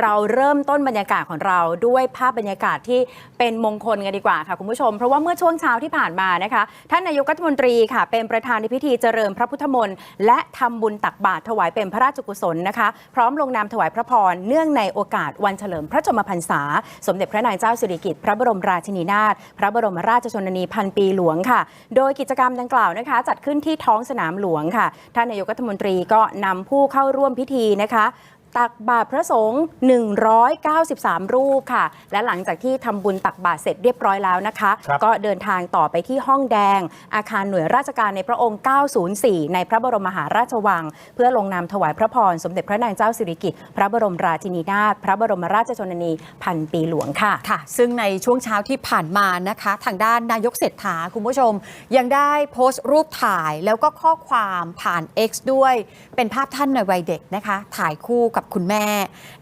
เราเริ่มต้นบรรยากาศของเราด้วยภาพบรรยากาศที่เป็นมงคลกันดีกว่าค่ะคุณผู้ชม เพราะว่าเมื่อช่วงเช้าที่ผ่านมานะคะท่านนายกรัฐมนตรีค่ะ เป็นประธานในพิธีเจริญพระพุทธมนต์และทำบุญตักบาตรถวายเป็นพระราชกุศลนะคะ พร้อมลงนามถวายพระพรเนื่องในโอกาสวันเฉลิมพระชนมพรรษา สมเด็จพระนางเจ้าสิริกิติ์พระบรมราชินีนาถพระบรมราชชนนีพันปีหลวงค่ะ โดยกิจกรรมดังกล่าวนะคะ จัดขึ้นที่ท้องสนามหลวงค่ะท่านนายกรัฐมนตรีก็นำผู้เข้าร่วมพิธีนะคะ ตักบาตรพระสงฆ์193 รูปค่ะ และหลังจากที่ทำบุญตักบาตรเสร็จเรียบร้อยแล้วนะคะ ครับ ก็เดินทางต่อไปที่ห้องแดง อาคารหน่วยราชการในพระองค์ 904 ในพระบรมมหาราชวัง เพื่อลงนามถวายพระพร สมเด็จพระนางเจ้าสิริกิติ์พระบรมราชินีนาถพระบรมราชชนนีพันปีหลวงค่ะ ค่ะ ซึ่งในช่วงเช้าที่ผ่านมานะคะ ทางด้านนายกเศรษฐาคุณผู้ชม ยังได้โพสต์รูปถ่ายแล้วก็ข้อความผ่าน X ด้วย เป็นภาพท่านในวัยเด็กนะคะ ถ่ายคู่กับคุณแม่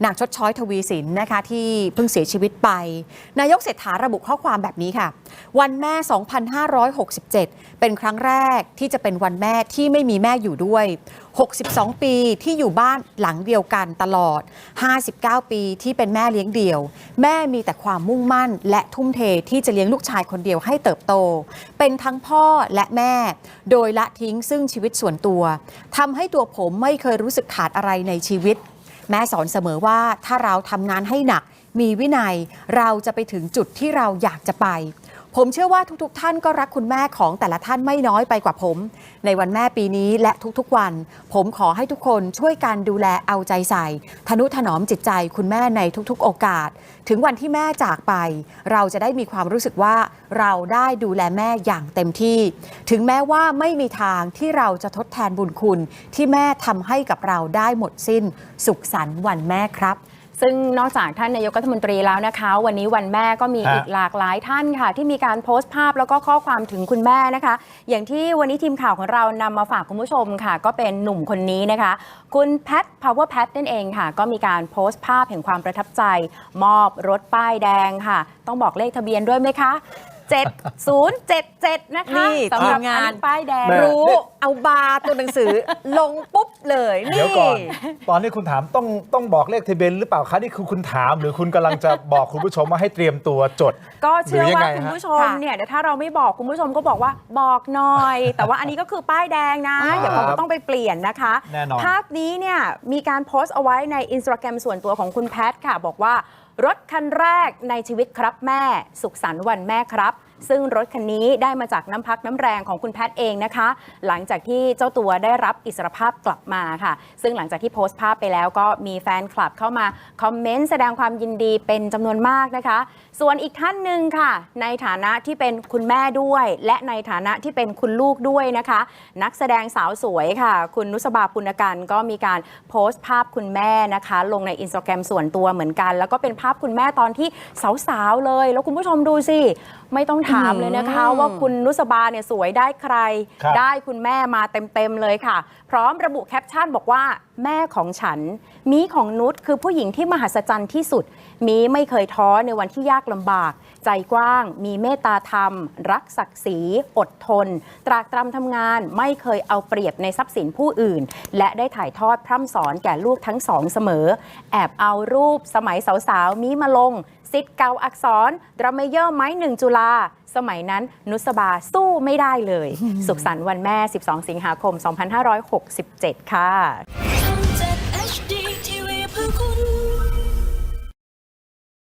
นางชดช้อยทวีสินนะคะที่เพิ่งเสียชีวิตไป นายกเศรษฐาระบุข้อความแบบนี้ค่ะ วันแม่ 2567 เป็นครั้งแรกที่จะเป็นวันแม่ที่ไม่มีแม่อยู่ด้วย 62 ปีที่อยู่บ้านหลังเดียวกันตลอด 59 ปีที่เป็นแม่เลี้ยงเดี่ยว แม่มีแต่ความมุ่งมั่น และทุ่มเทที่จะเลี้ยงลูกชายคนเดียวให้เติบโต เป็นทั้งพ่อและแม่ โดยละทิ้งซึ่งชีวิตส่วนตัวทำให้ตัวผมไม่เคยรู้สึกขาดอะไรในชีวิต แม่สอนเสมอว่าถ้าเราทำงานให้หนัก มีวินัยเราจะไปถึงจุดที่เราอยากจะไป ผมเชื่อว่าทุกๆ ท่านก็รักคุณแม่ของแต่ละท่านไม่น้อยไปกว่าผม ในวันแม่ปีนี้และทุกๆวัน ผมขอให้ทุกคนช่วยกันดูแลเอาใจใส่ ทนุถนอมจิตใจคุณแม่ในทุกๆ โอกาส ถึงวันที่แม่จากไป เราจะได้มีความรู้สึกว่าเราได้ดูแลแม่อย่างเต็มที่ ถึงแม้ว่าไม่มีทางที่เราจะทดแทนบุญคุณ ที่แม่ทำให้กับเราได้หมดสิ้น สุขสันต์วันแม่ครับ ซึ่งนอกจากท่านนายกรัฐมนตรีแล้วนะคะ วันนี้วันแม่ก็มีฮะอีกหลากหลายท่านค่ะ ที่มีการโพสต์ภาพแล้วก็ข้อความถึงคุณแม่นะคะ อย่างที่วันนี้ทีมข่าวของเรานำมาฝากคุณผู้ชมค่ะ ก็เป็นหนุ่มคนนี้นะคะ คุณแพท power pat นั่นเองค่ะ ก็มีการโพสต์ภาพแห่งความประทับใจ มอบรถป้ายแดงค่ะ ต้องบอกเลขทะเบียนด้วยไหมคะ 7077 นะคะนี่สำหรับทีมงาน อัป้ายแดงแม่ รู้ เอาบาร์ตัวหนังสือ ลงปุ๊บเลยนี่เดี๋ยวก่อน ตอนนี้คุณถามต้องต้องบอกเลขทะเบียนหรือเปล่าคะนี่คือคุณถาม หรือคุณกำลังจะบอกคุณผู้ชมว่าให้เตรียมตัวจด ก็เชื่อหรือยังว่าไงคุณฮะผู้ชมค่ะเนี่ยเดี๋ยวถ้าเราไม่บอกคุณผู้ชมก็บอกว่าบอกหน่อย แต่ว่าอันนี้ก็คือป้ายแดงนะครับเดี๋ยวผมก็ต้องไปเปลี่ยนนะคะ แน่นอน ภาพนี้เนี่ยมีการโพสต์เอาไว้ในอินสตาแกรมส่วนตัวของคุณแพทค่ะ บอกว่า รถคันแรกในชีวิตครับแม่ สุขสันต์วันแม่ครับ ซึ่งรถคันนี้ได้มาจากน้ำพักน้ำแรงของคุณแพทย์เองนะคะ หลังจากที่เจ้าตัวได้รับอิสรภาพกลับมาค่ะ ซึ่งหลังจากที่โพสต์ภาพไปแล้วก็มีแฟนคลับเข้ามาคอมเมนต์แสดงความยินดีเป็นจำนวนมากนะคะ ส่วนอีกท่านหนึ่งค่ะ ในฐานะที่เป็นคุณแม่ด้วย และในฐานะที่เป็นคุณลูกด้วยนะคะ นักแสดงสาวสวยค่ะ คุณนุสบาปุณกันก็มีการโพสต์ภาพคุณแม่นะคะ ลงในอินสตาแกรมส่วนตัวเหมือนกัน แล้วก็เป็นภาพคุณแม่ตอนที่สาวๆเลย แล้วคุณผู้ชมดูสิไม่ต้องถามเลยนะคะอืมว่าคุณนุสบาเนี่ยสวยได้ใคร ครับ ได้คุณแม่มาเต็มๆเลยค่ะ พร้อมระบุแคปชั่นบอกว่า แม่ของฉัน มีของนุชคือผู้หญิงที่มหัศจรรย์ที่สุด มีไม่เคยท้อในวันที่ยากลำบาก ใจกว้าง มีเมตตาธรรม รักศักดิ์ศรี อดทน ตรากตรำทำงาน ไม่เคยเอาเปรียบในทรัพย์สินผู้อื่น และได้ถ่ายทอดพร่ำสอนแก่ลูกทั้งสองเสมอ แอบเอารูปสมัยสาวๆมีมาลงสิทธิ์เก่าอักษรดรามเยอร์ไม้หนึ่งจุฬาสมัยนั้นนุสบาสู้ไม่ได้เลย สุขสันต์วันแม่ 12 สิงหาคม 2567 ค่ะ